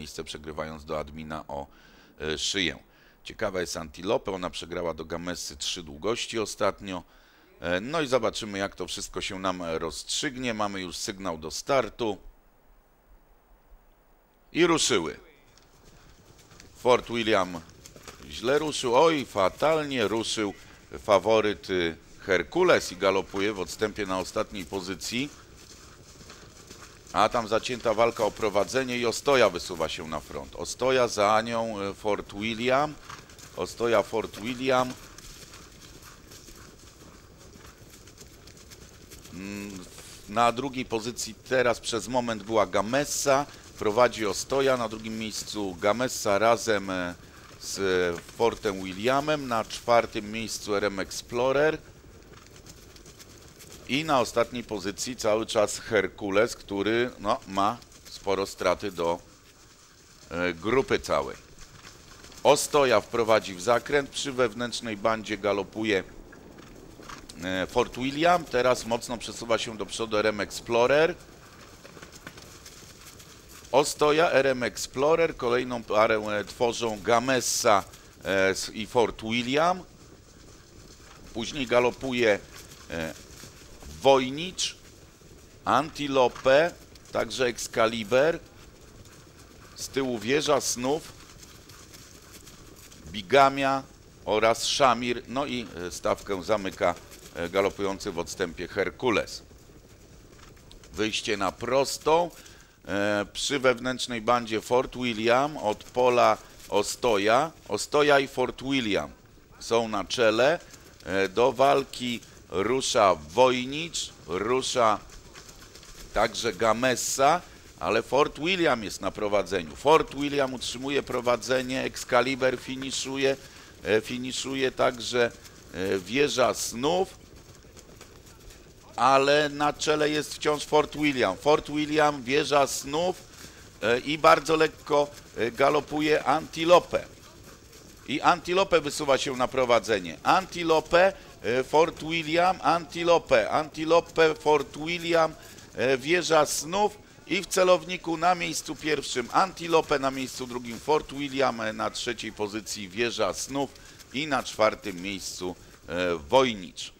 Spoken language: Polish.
miejsce, przegrywając do admina o e, szyję. Ciekawa jest Antilope, ona przegrała do Gamessy trzy długości ostatnio. E, No i zobaczymy, jak to wszystko się nam rozstrzygnie. Mamy już sygnał do startu. I ruszyły. Fort William źle ruszył. Oj, fatalnie ruszył faworyt y, Herkules i galopuje w odstępie na ostatniej pozycji. A tam zacięta walka o prowadzenie i Ostoja wysuwa się na front. Ostoja za nią y, Fort William. Ostoja Fort William. Mm, Na drugiej pozycji teraz przez moment była Gamessa. Prowadzi Ostoja. Na drugim miejscu Gamessa razem e, z Fortem Williamem. Na czwartym miejscu RM Explorer. I na ostatniej pozycji cały czas Herkules, który no, ma sporo straty do e, grupy całej. Ostoja wprowadzi w zakręt, przy wewnętrznej bandzie galopuje e, Fort William, teraz mocno przesuwa się do przodu RM Explorer. Ostoja, RM Explorer, kolejną parę e, tworzą Gamessa i Fort William. Później galopuje Wojnicz, Antilope, także Excalibur. Z tyłu wieża snów, Bigamia oraz Szamir. No i e, stawkę zamyka e, galopujący w odstępie Herkules. Wyjście na prostą. E, przy wewnętrznej bandzie Fort William od pola Ostoja. Ostoja i Fort William są na czele. Do walki rusza Wojnicz, rusza także Gamessa, ale Fort William jest na prowadzeniu. Fort William utrzymuje prowadzenie, Excalibur finiszuje, finiszuje także e, wieża snów, ale na czele jest wciąż Fort William. Fort William, wieża snów e, i bardzo lekko e, galopuje Antilope. I Antilope wysuwa się na prowadzenie. Antilope, Fort William, Antilope, Antilope, Fort William, e, wieża snów i w celowniku na miejscu pierwszym. Antilope, na miejscu drugim. Fort William, e, na trzeciej pozycji wieża snów i na czwartym miejscu e, Wojnicz.